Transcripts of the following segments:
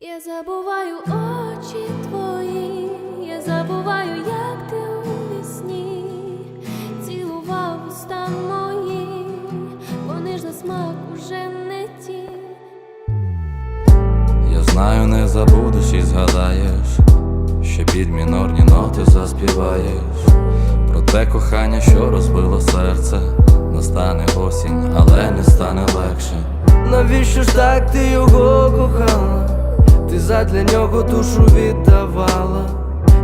Я забуваю очі твої, я забуваю, як ти у вісні цілував уста мої, вони ж на смак уже не ті. Я знаю, не забудеш і згадаєш, ще під мінорні ноти заспіваєш про те кохання, що розбило серце. Настане осінь, але не стане легше. Навіщо ж так ти його кохала? Ти задля нього душу віддавала.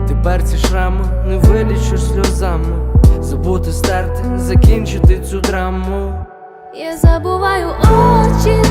Тепер ці шрами не вилічиш сльозами. Забути стерти, закінчити цю драму. Я забуваю очі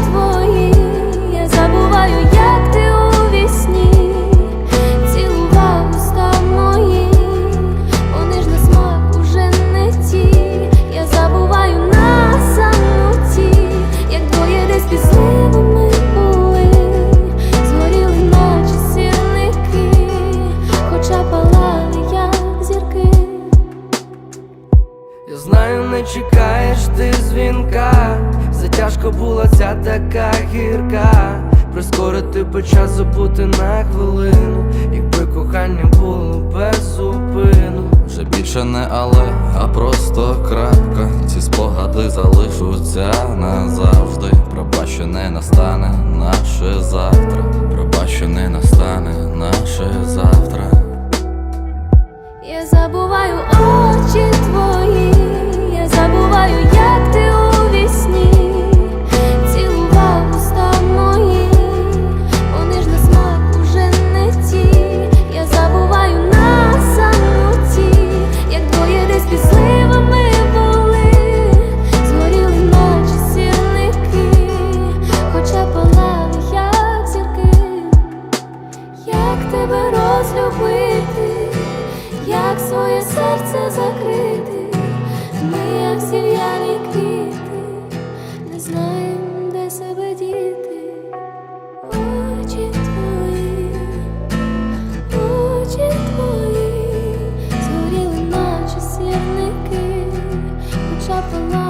Я знаю, не чекаєш ти дзвінка. Затяжка була ця така гірка. Прискорити би час забути на хвилину, якби кохання було без зупину. Вже більше не але, а просто крапка. Ці спогади залишаться назавжди. Пробач, що не настане наше завтра. Пробач, що не настане наше завтра. Я забуваю очі твої, очі твої, згоріли, наче сірники, хоча пала.